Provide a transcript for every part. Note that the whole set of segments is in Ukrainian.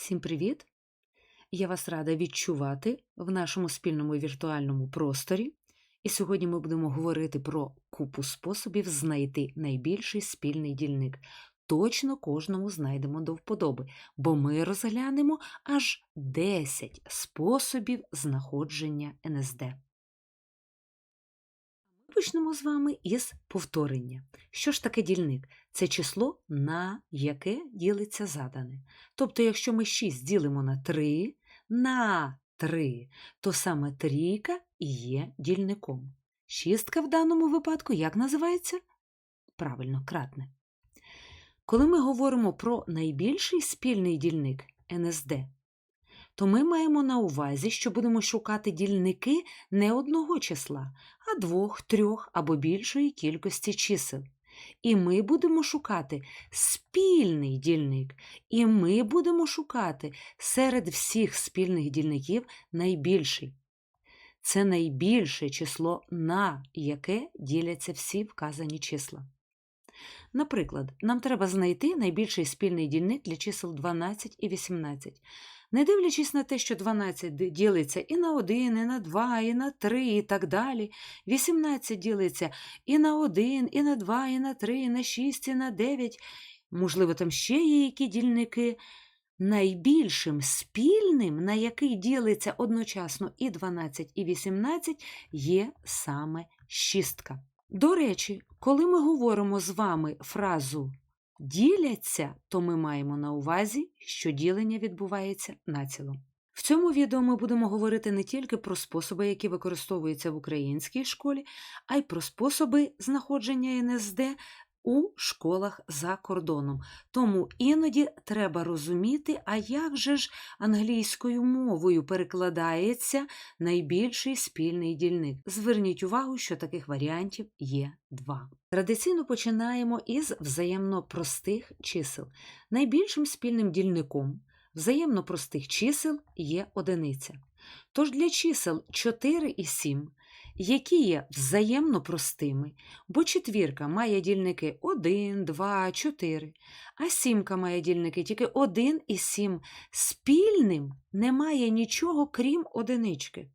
Всім привіт! Я вас рада відчувати в нашому спільному віртуальному просторі. І сьогодні ми будемо говорити про купу способів знайти найбільший спільний дільник. Точно кожному знайдемо до вподоби, бо ми розглянемо аж 10 способів знаходження НСД. Ми почнемо з вами із повторення. Що ж таке дільник? Це число, на яке ділиться задане. Тобто, якщо ми 6 ділимо на 3, на 3, то саме трійка і є дільником. Шістка в даному випадку як називається? Правильно, кратне. Коли ми говоримо про найбільший спільний дільник НСД, то ми маємо на увазі, що будемо шукати дільники не одного числа, а двох, трьох або більшої кількості чисел. І ми будемо шукати спільний дільник, і ми будемо шукати серед всіх спільних дільників найбільший. Це найбільше число, на яке діляться всі вказані числа. Наприклад, нам треба знайти найбільший спільний дільник для чисел 12 і 18. Не дивлячись на те, що 12 ділиться і на 1, і на 2, і на 3, і так далі. 18 ділиться і на 1, і на 2, і на 3, і на 6, і на 9. Можливо, там ще є які дільники. Найбільшим спільним, на який ділиться одночасно і 12, і 18, є саме шістка. До речі, коли ми говоримо з вами фразу діляться, то ми маємо на увазі, що ділення відбувається націло. В цьому відео ми будемо говорити не тільки про способи, які використовуються в українській школі, а й про способи знаходження НСД у школах за кордоном. Тому іноді треба розуміти, а як же ж англійською мовою перекладається найбільший спільний дільник. Зверніть увагу, що таких варіантів є два. Традиційно починаємо із взаємно простих чисел. Найбільшим спільним дільником взаємно простих чисел є одиниця. Тож для чисел 4 і 7 які є взаємно простими, бо четвірка має дільники 1, 2, 4, а сімка має дільники тільки 1 і 7. Спільним немає нічого, крім одинички.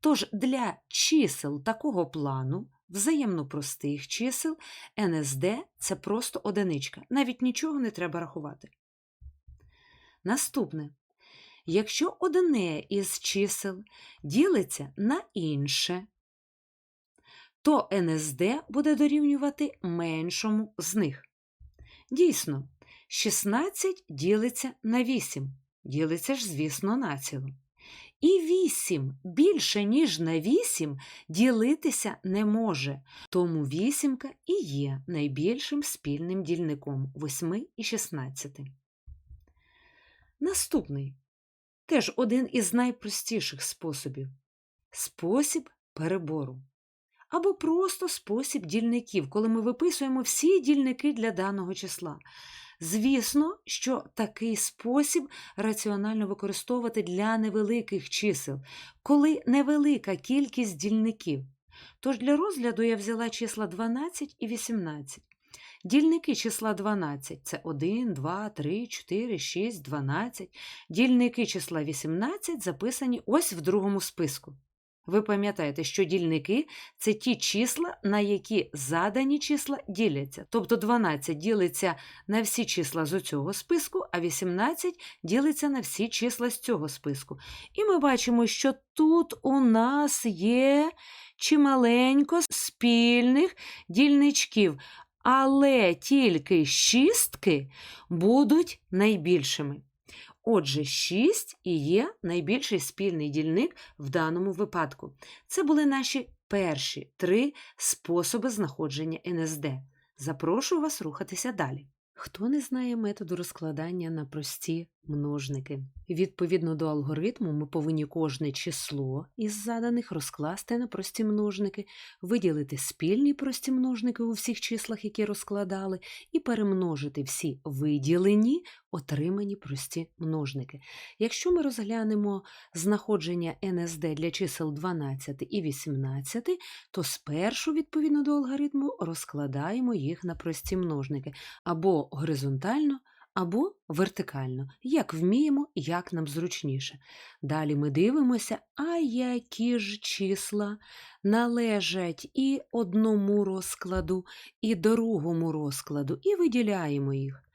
Тож для чисел такого плану, взаємно простих чисел, НСД це просто одиничка, навіть нічого не треба рахувати. Наступне якщо одне із чисел ділиться на інше, то НСД буде дорівнювати меншому з них. Дійсно, 16 ділиться на 8, ділиться ж, звісно, націло. І 8 більше, ніж на 8 ділитися не може, тому вісімка і є найбільшим спільним дільником 8 і 16. Наступний теж один із найпростіших способів спосіб перебору. Або просто спосіб дільників, коли ми виписуємо всі дільники для даного числа. Звісно, що такий спосіб раціонально використовувати для невеликих чисел, коли невелика кількість дільників. Тож для розгляду я взяла числа 12 і 18. Дільники числа 12 це 1, 2, 3, 4, 6, 12. Дільники числа 18 записані ось в другому списку. Ви пам'ятаєте, що дільники це ті числа, на які задані числа діляться. Тобто 12 ділиться на всі числа з цього списку, а 18 ділиться на всі числа з цього списку. І ми бачимо, що тут у нас є чималенько спільних дільничків але тільки шістки будуть найбільшими. Отже, 6 і є найбільший спільний дільник в даному випадку. Це були наші перші три способи знаходження НСД. Запрошую вас рухатися далі. Хто не знає методу розкладання на прості множники? Відповідно до алгоритму, ми повинні кожне число із заданих розкласти на прості множники, виділити спільні прості множники у всіх числах, які розкладали, і перемножити всі виділені отримані прості множники. Якщо ми розглянемо знаходження НСД для чисел 12 і 18, то спершу, відповідно до алгоритму, розкладаємо їх на прості множники або горизонтально, або вертикально, як вміємо, як нам зручніше. Далі ми дивимося, а які ж числа належать і одному розкладу, і другому розкладу, і виділяємо їх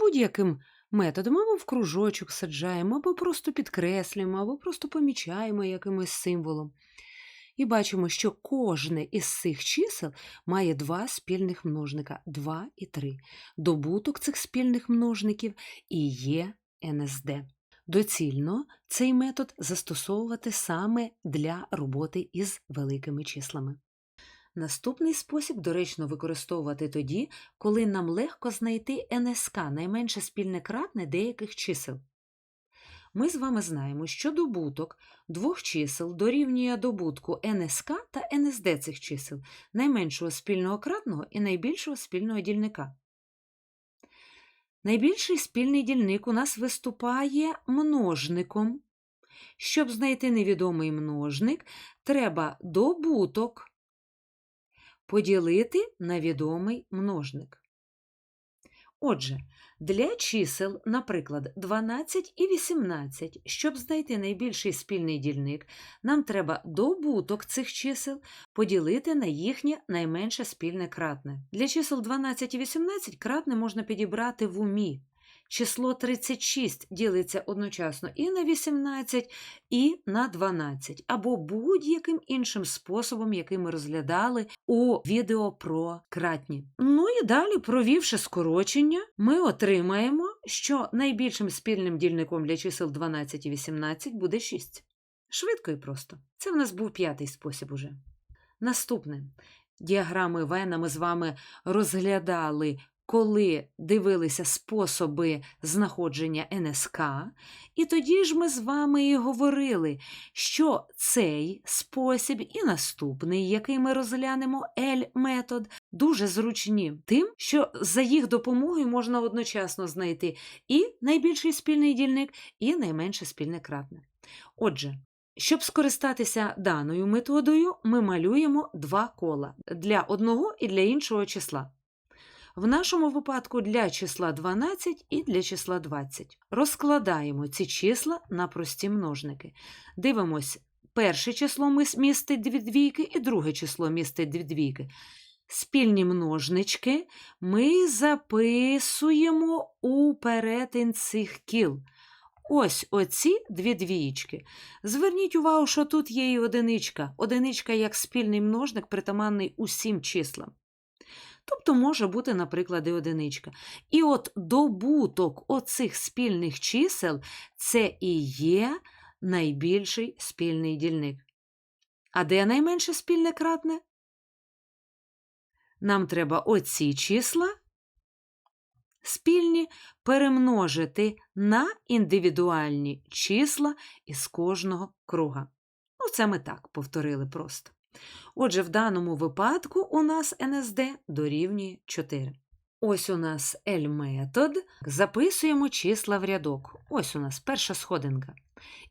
будь-яким методом, або в кружочок саджаємо, або просто підкреслюємо, або просто помічаємо якимось символом. І бачимо, що кожне із цих чисел має два спільних множника 2 і 3. Добуток цих спільних множників і є НСД. Доцільно цей метод застосовувати саме для роботи із великими числами. Наступний спосіб доречно використовувати тоді, коли нам легко знайти НСК найменше спільне кратне деяких чисел. Ми з вами знаємо, що добуток двох чисел дорівнює добутку НСК та НСД цих чисел, найменшого спільного кратного і найбільшого спільного дільника. Найбільший спільний дільник у нас виступає множником. Щоб знайти невідомий множник, треба добуток поділити на відомий множник. Отже, для чисел, наприклад, 12 і 18, щоб знайти найбільший спільний дільник, нам треба добуток цих чисел поділити на їхнє найменше спільне кратне. Для чисел 12 і 18 кратне можна підібрати в умі. Число 36 ділиться одночасно і на 18, і на 12, або будь-яким іншим способом, який ми розглядали у відео про кратні. Ну і далі, провівши скорочення, ми отримаємо, що найбільшим спільним дільником для чисел 12 і 18 буде 6. Швидко і просто. Це в нас був п'ятий спосіб уже. Наступне. Діаграми Вена ми з вами розглядали коли дивилися способи знаходження НСК, і тоді ж ми з вами і говорили, що цей спосіб і наступний, який ми розглянемо, L-метод, дуже зручні тим, що за їх допомогою можна одночасно знайти і найбільший спільний дільник, і найменше спільне кратне. Отже, щоб скористатися даною методою, ми малюємо два кола для одного і для іншого числа. В нашому випадку для числа 12 і для числа 20. Розкладаємо ці числа на прості множники. Дивимось, перше число містить дві двійки, і друге число містить дві двійки. Спільні множнички ми записуємо у перетин цих кіл. Ось оці дві двієчки. Зверніть увагу, що тут є і одиничка. Одиничка як спільний множник, притаманний усім числам. Тобто може бути, наприклад, і одиничка. І от добуток оцих спільних чисел це і є найбільший спільний дільник. А де найменше спільне кратне? Нам треба оці числа спільні перемножити на індивідуальні числа із кожного круга. Ну, це ми так повторили просто. Отже, в даному випадку у нас НСД дорівнює 4. Ось у нас L-метод. Записуємо числа в рядок. Ось у нас перша сходинка.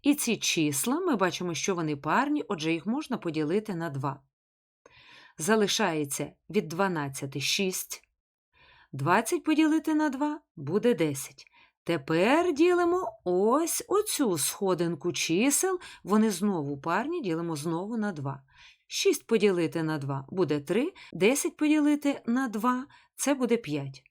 І ці числа ми бачимо, що вони парні, отже, їх можна поділити на 2. Залишається від 12 6. 20 поділити на 2 буде 10. Тепер ділимо ось оцю сходинку чисел, вони знову парні, ділимо знову на 2. 6 поділити на 2 буде 3, 10 поділити на 2 це буде 5.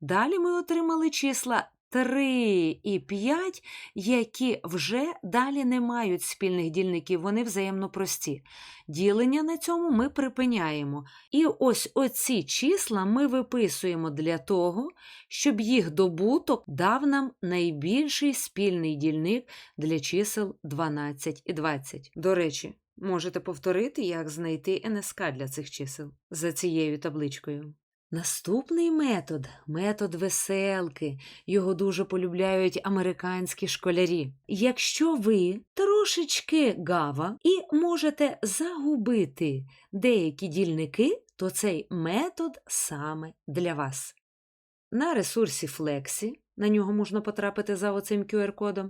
Далі ми отримали числа 3 і 5, які вже далі не мають спільних дільників, вони взаємно прості. Ділення на цьому ми припиняємо. І ось оці числа ми виписуємо для того, щоб їх добуток дав нам найбільший спільний дільник для чисел 12 і 20. До речі, Можете повторити, як знайти НСК для цих чисел за цією табличкою. Наступний метод метод веселки. Його дуже полюбляють американські школярі. Якщо ви трошечки гава і можете загубити деякі дільники, то цей метод саме для вас. На ресурсі Flexi, на нього можна потрапити за оцим QR-кодом,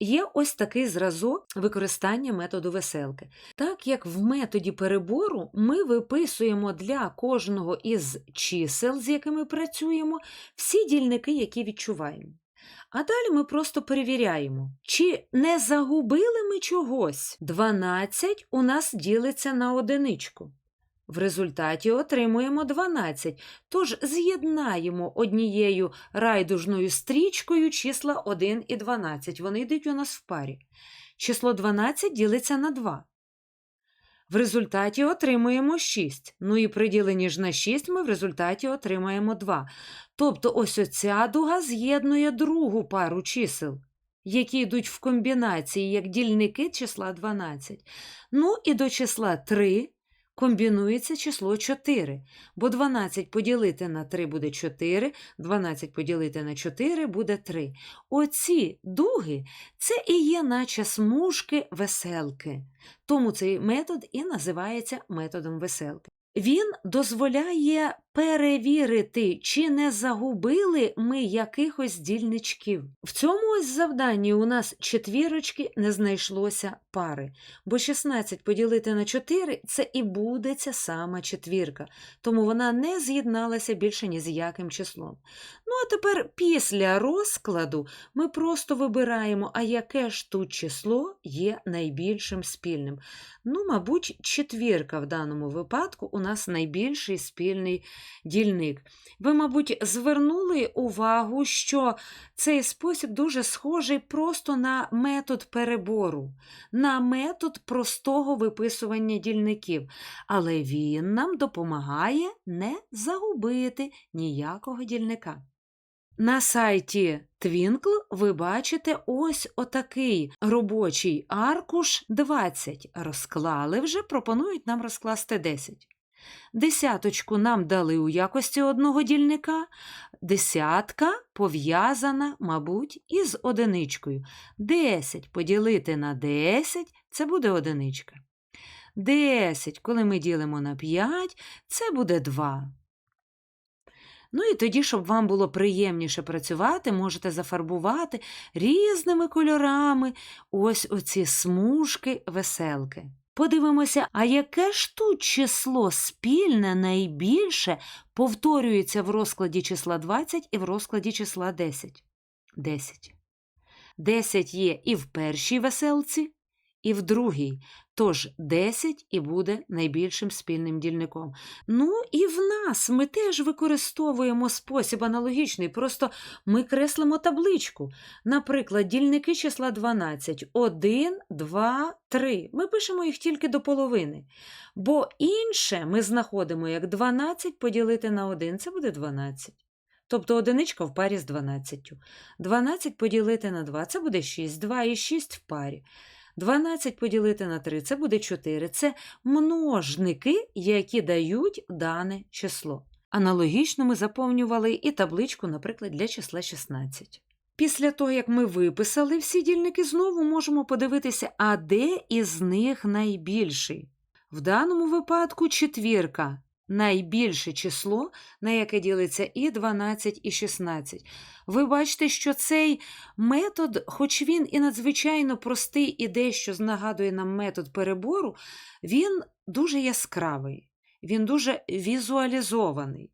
Є ось такий зразок використання методу веселки. Так як в методі перебору ми виписуємо для кожного із чисел, з якими працюємо, всі дільники, які відчуваємо. А далі ми просто перевіряємо, чи не загубили ми чогось. 12 у нас ділиться на одиничку. В результаті отримуємо 12, тож з'єднаємо однією райдужною стрічкою числа 1 і 12. Вони йдуть у нас в парі. Число 12 ділиться на 2. В результаті отримуємо 6. Ну і при діленні ж на 6 ми в результаті отримаємо 2. Тобто ось оця дуга з'єднує другу пару чисел, які йдуть в комбінації як дільники числа 12. Ну і до числа 3 комбінується число 4, бо 12 поділити на 3 буде 4, 12 поділити на 4 буде 3. Оці дуги це і є наче смужки веселки. Тому цей метод і називається методом веселки. Він дозволяє перевірити, чи не загубили ми якихось дільничків. В цьому ось завданні у нас четвірочки не знайшлося пари, бо 16 поділити на 4 це і буде ця сама четвірка, тому вона не з'єдналася більше ні з яким числом. Ну а тепер після розкладу ми просто вибираємо, а яке ж тут число є найбільшим спільним. Ну, мабуть, четвірка в даному випадку у нас найбільший спільний дільник. Ви, мабуть, звернули увагу, що цей спосіб дуже схожий просто на метод перебору, на метод простого виписування дільників, але він нам допомагає не загубити ніякого дільника. На сайті Twinkle ви бачите ось отакий робочий аркуш 20. Розклали вже, пропонують нам розкласти 10. Десяточку нам дали у якості одного дільника, десятка пов'язана, мабуть, із одиничкою. 10 поділити на 10 це буде одиничка. 10, коли ми ділимо на 5, це буде 2. Ну і тоді, щоб вам було приємніше працювати, можете зафарбувати різними кольорами ось оці смужки веселки. Подивимося, а яке ж тут число спільне найбільше повторюється в розкладі числа 20 і в розкладі числа 10? 10. 10 є і в першій веселці, і в другій. Тож 10 і буде найбільшим спільним дільником. Ну і в нас ми теж використовуємо спосіб аналогічний, просто ми креслимо табличку. Наприклад, дільники числа 12. 1, 2, 3. Ми пишемо їх тільки до половини. Бо інше ми знаходимо як 12 поділити на 1, це буде 12. Тобто одиничка в парі з 12. 12 поділити на 2 це буде 6, 2 і 6 в парі. 12 поділити на 3 це буде 4. Це множники, які дають дане число. Аналогічно ми заповнювали і табличку, наприклад, для числа 16. Після того, як ми виписали всі дільники, знову можемо подивитися, а де із них найбільший. В даному випадку четвірка найбільше число, на яке ділиться і 12, і 16. Ви бачите, що цей метод, хоч він і надзвичайно простий і дещо нагадує нам метод перебору, він дуже яскравий, він дуже візуалізований.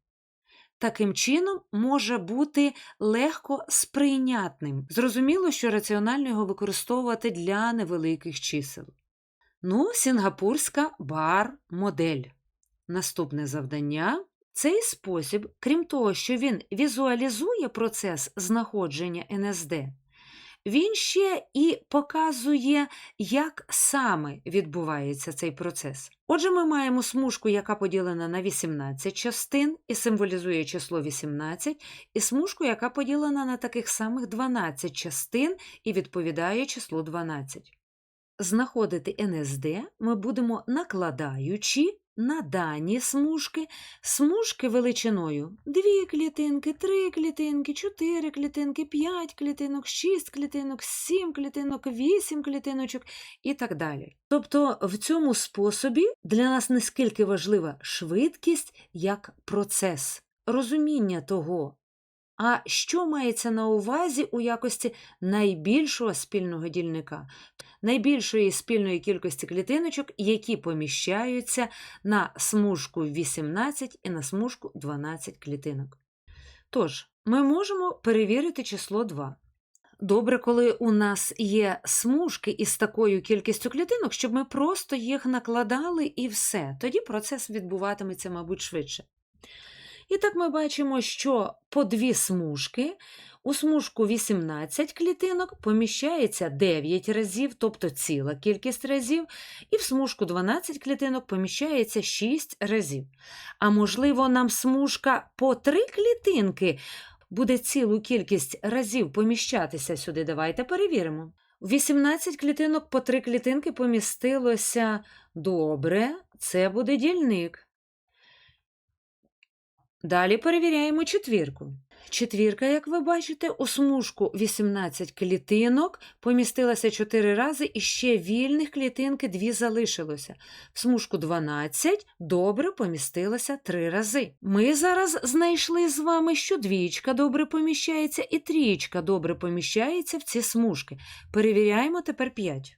Таким чином може бути легко сприйнятним. Зрозуміло, що раціонально його використовувати для невеликих чисел. Ну, сінгапурська бар-модель. Наступне завдання. Цей спосіб, крім того, що він візуалізує процес знаходження НСД, він ще і показує, як саме відбувається цей процес. Отже, ми маємо смужку, яка поділена на 18 частин і символізує число 18, і смужку, яка поділена на таких самих 12 частин і відповідає числу 12. Знаходити НСД ми будемо накладаючи на дані смужки, смужки величиною 2 клітинки, 3 клітинки, 4 клітинки, 5 клітинок, 6 клітинок, 7 клітинок, 8 клітиночок і так далі. Тобто в цьому способі для нас не скільки важлива швидкість як процес, розуміння того, А що мається на увазі у якості найбільшого спільного дільника? Найбільшої спільної кількості клітиночок, які поміщаються на смужку 18 і на смужку 12 клітинок. Тож, ми можемо перевірити число 2. Добре, коли у нас є смужки із такою кількістю клітинок, щоб ми просто їх накладали і все. Тоді процес відбуватиметься, мабуть, швидше. І так ми бачимо, що по дві смужки у смужку 18 клітинок поміщається 9 разів, тобто ціла кількість разів, і в смужку 12 клітинок поміщається 6 разів. А можливо, нам смужка по 3 клітинки буде цілу кількість разів поміщатися сюди. Давайте перевіримо. 18 клітинок по 3 клітинки помістилося добре, це буде дільник. Далі перевіряємо четвірку. Четвірка, як ви бачите, у смужку 18 клітинок помістилася 4 рази і ще вільних клітинки 2 залишилося. В смужку 12 добре помістилося 3 рази. Ми зараз знайшли з вами, що двічка добре поміщається і трієчка добре поміщається в ці смужки. Перевіряємо тепер 5.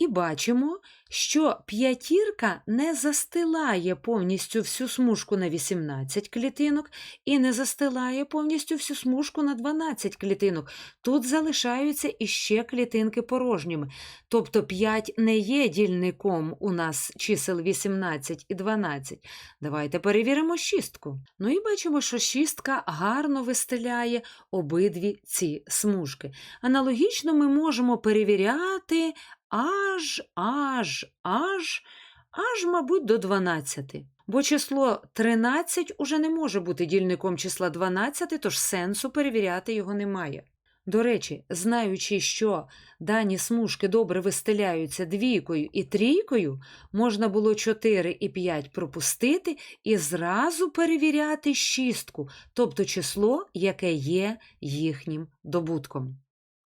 І бачимо, що п'ятірка не застилає повністю всю смужку на 18 клітинок і не застилає повністю всю смужку на 12 клітинок. Тут залишаються іще клітинки порожніми. Тобто 5 не є дільником у нас чисел 18 і 12. Давайте перевіримо шістку. Ну і бачимо, що шістка гарно вистеляє обидві ці смужки. Аналогічно ми можемо перевіряти аж, аж, аж, аж, мабуть, до 12. Бо число 13 уже не може бути дільником числа 12, тож сенсу перевіряти його немає. До речі, знаючи, що дані смужки добре вистеляються двійкою і трійкою, можна було 4 і 5 пропустити і зразу перевіряти шістку, тобто число, яке є їхнім добутком.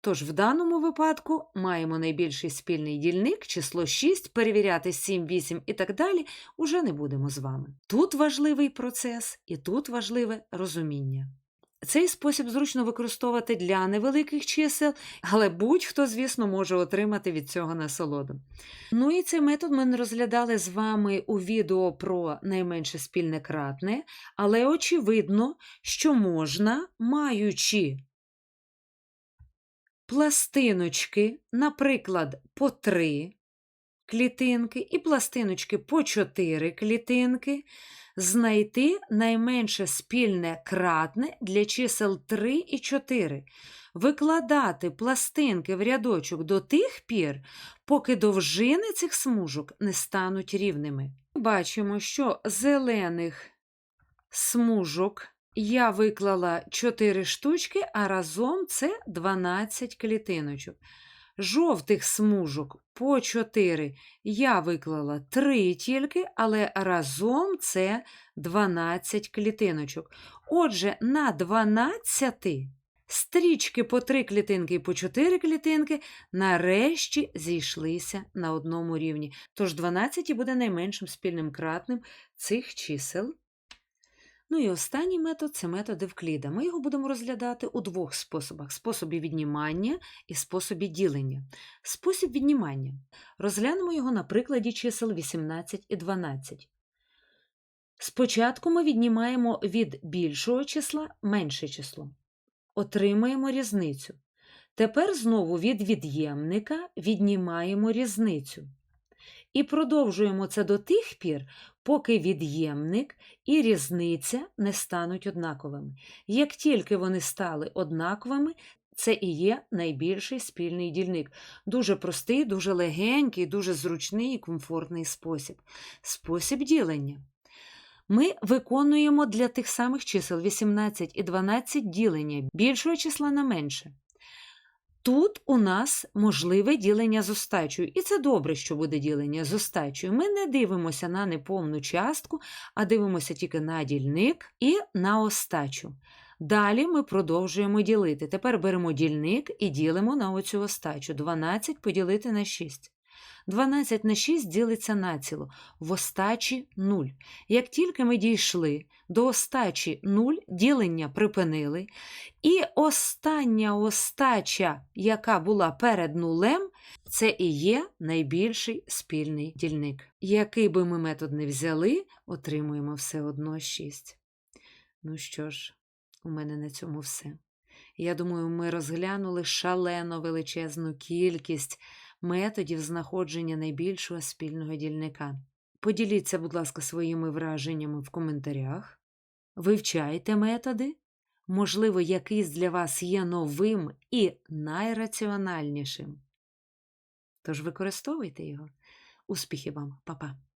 Тож в даному випадку маємо найбільший спільний дільник, число 6, перевіряти 7, 8 і так далі уже не будемо з вами. Тут важливий процес і тут важливе розуміння. Цей спосіб зручно використовувати для невеликих чисел, але будь-хто, звісно, може отримати від цього насолоду. Ну і цей метод ми не розглядали з вами у відео про найменше спільне кратне, але очевидно, що можна, маючи пластиночки, наприклад, по 3 клітинки і пластиночки по 4 клітинки, знайти найменше спільне кратне для чисел 3 і 4, викладати пластинки в рядочок до тих пір, поки довжини цих смужок не стануть рівними. Бачимо, що зелених смужок я виклала 4 штучки, а разом це 12 клітиночок. Жовтих смужок по 4 я виклала 3 тільки, але разом це 12 клітиночок. Отже, на 12 стрічки по 3 клітинки і по 4 клітинки нарешті зійшлися на одному рівні. Тож 12 буде найменшим спільним кратним цих чисел. Ну і останній метод це метод Евкліда. Ми його будемо розглядати у двох способах: способі віднімання і способі ділення. Спосіб віднімання. Розглянемо його на прикладі чисел 18 і 12. Спочатку ми віднімаємо від більшого числа менше число. Отримаємо різницю. Тепер знову від від'ємника віднімаємо різницю. І продовжуємо це до тих пір, поки від'ємник і різниця не стануть однаковими. Як тільки вони стали однаковими, це і є найбільший спільний дільник. Дуже простий, дуже легенький, дуже зручний і комфортний спосіб. Спосіб ділення. Ми виконуємо для тих самих чисел 18 і 12 ділення більшого числа на менше. Тут у нас можливе ділення з остачею, і це добре, що буде ділення з остачею. Ми не дивимося на неповну частку, а дивимося тільки на дільник і на остачу. Далі ми продовжуємо ділити. Тепер беремо дільник і ділимо на оцю остачу. 12 поділити на 6. 12 на 6 ділиться націло. В остачі 0. Як тільки ми дійшли до остачі 0, ділення припинили. І остання остача, яка була перед нулем, це і є найбільший спільний дільник. Який би ми метод не взяли, отримуємо все одно 6. Ну що ж, у мене на цьому все. Я думаю, ми розглянули шалено величезну кількість методів знаходження найбільшого спільного дільника. Поділіться, будь ласка, своїми враженнями в коментарях. Вивчайте методи. Можливо, якийсь для вас є новим і найраціональнішим. Тож використовуйте його. Успіхів вам, Па-па!